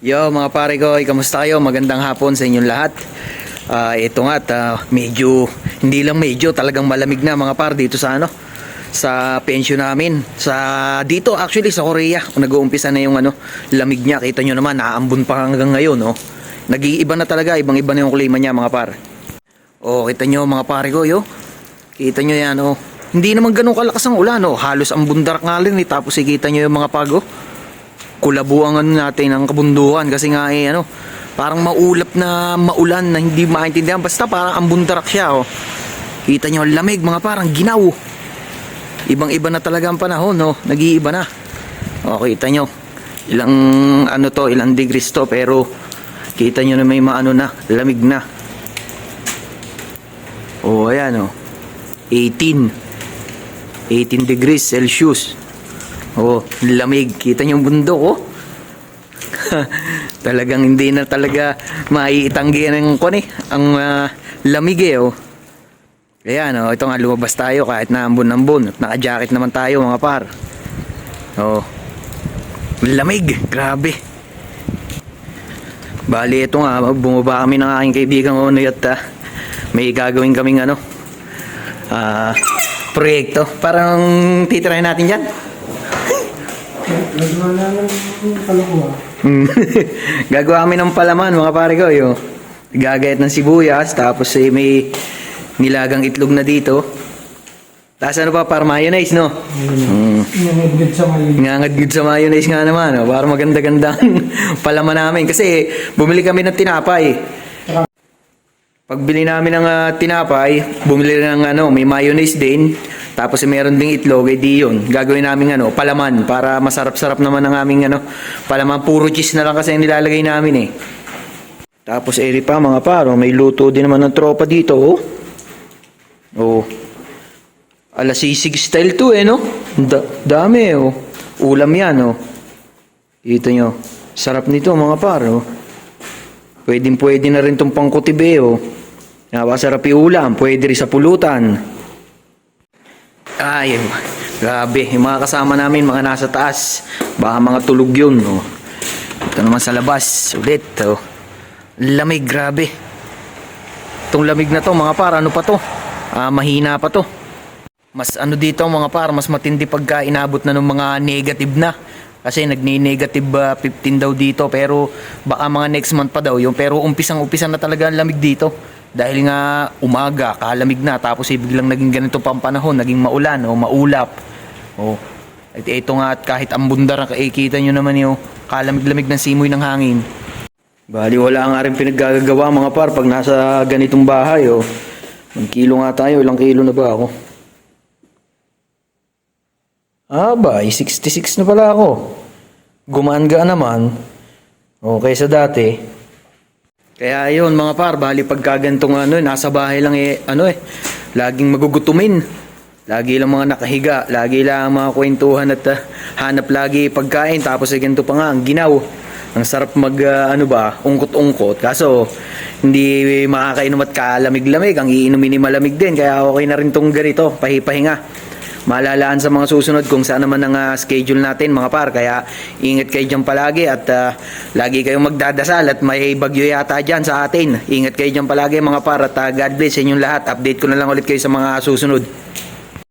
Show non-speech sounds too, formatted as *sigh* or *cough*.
Yo mga pare ko, kamusta kayo? Magandang hapon sa inyong lahat. Ah, ito nga, ah, medyo, hindi lang medyo, talagang malamig na mga par dito sa ano, sa pension namin. Sa, dito actually sa Korea, nag-uumpisa na yung ano, lamig niya. Kita nyo naman, naambun pa hanggang ngayon, no? Nag-iiba na talaga, ibang-iba na yung klima niya mga par. Oh, kita nyo mga pare ko, yo. Kita nyo yan, oh. Hindi naman ganun kalakas ang ulan, oh. Halos ang bundarak nga rin, eh. Tapos ikita nyo yung mga pago kulabuangan natin ang kabundukan kasi nga eh ano parang maulap na maulan na hindi maintindihan. Basta parang ang siya oh. kita nyo lamig mga parang ginaw. Ibang iba na talaga ang panahon no nag-iiba na. Oh, kita nyo ilang ano to ilang degrees to pero kita nyo na may maano na lamig na. Oh ayan oh. 18 18 degrees Celsius Oh, lamig. Kita niyo yung bundok, oh. *laughs* Talagang hindi na talaga maiitanggi ng kon eh. Ang ah, lamig eh, oh. Ayan, oh. Ito nga, lumabas tayo kahit na ambon-ambon. Naka-jacket naman tayo, mga par. Oh. Lamig. Grabe. Bali, ito nga, bumaba kami ng aking kaibigang Onoy at ah, may gagawin kaming ano, ah, proyekto. Parang titirahin natin dyan. Nagawa namin yung kalokohan. Mm. *laughs* Gagawa kami ng palaman mga pare ko. Yung gagayat ng sibuyas. Tapos eh, may nilagang itlog na dito. Tapos ano pa, para mayonnaise, no? Mm. Nangyagid sa mali. Ngangadgid sa mayonnaise nga naman, no? Para maganda-gandang *laughs* palaman namin. Kasi bumili kami ng tinapay. Pagbili namin ng ah, tinapay, bumili ng ano, may mayonnaise din. Tapos eh, meron ding itlog, eh di yun. Gagawin namin ano, palaman para masarap-sarap naman ang aming ano, palaman. Puro cheese na lang kasi ang nilalagay namin eh. Tapos eri pa mga paro, may luto din naman ng tropa dito, oh. Oh. Alasisig style to eh, no? Da- dami, oh. Ulam yan, oh. Dito nyo. Sarap nito mga paro. Pwedeng pwede na rin tong pangkutibe, oh. Napasarap ulam. Pwede rin sa pulutan. Ay, grabe. Yung mga kasama namin, mga nasa taas. Baka mga tulog yun. Oh. Ito naman sa labas. Ulit. Oh. Lamig, grabe. Itong lamig na to, mga par, ano pa to? Ah, mahina pa to. Mas ano dito, mga par, mas matindi pagka inabot na ng mga negative na. Kasi nagni-negative ah, 15 daw dito pero baka mga next month pa daw yung pero umpisang-umpisa na talaga ang lamig dito. Dahil nga umaga, kalamig na tapos eh, biglang naging ganito pang panahon, naging maulan o maulap. O at ito nga at kahit ang bundar eh, kita nyo naman yung kalamig-lamig ng simoy ng hangin. Bali wala nga rin pinaggagawa mga par pag nasa ganitong bahay o. Ang kilo nga tayo, ilang kilo na ba ako? Ah ba, 66 na pala ako. Gumaan-gaan naman. O kaysa dati. Kaya yun mga par, bali pagka ganitong ano, eh, nasa bahay lang eh, ano eh, laging magugutumin. Lagi lang mga nakahiga, lagi lang mga kwentuhan at ah, hanap lagi pagkain. Tapos eh, ganito pa nga, ang ginaw. Ang sarap mag, ah, ano ba, ungkot-ungkot. Kaso, hindi makakainom at kalamig-lamig. Ang iinumin ni malamig din. Kaya okay na rin tong ganito, pahipahinga. Malalaan sa mga susunod kung saan naman ang ah, schedule natin mga par. Kaya ingat kayo dyan palagi at ah, lagi kayong magdadasal at may bagyo yata dyan sa atin. Ingat kayo dyan palagi mga par at ah, God bless inyong lahat. Update ko na lang ulit kayo sa mga susunod.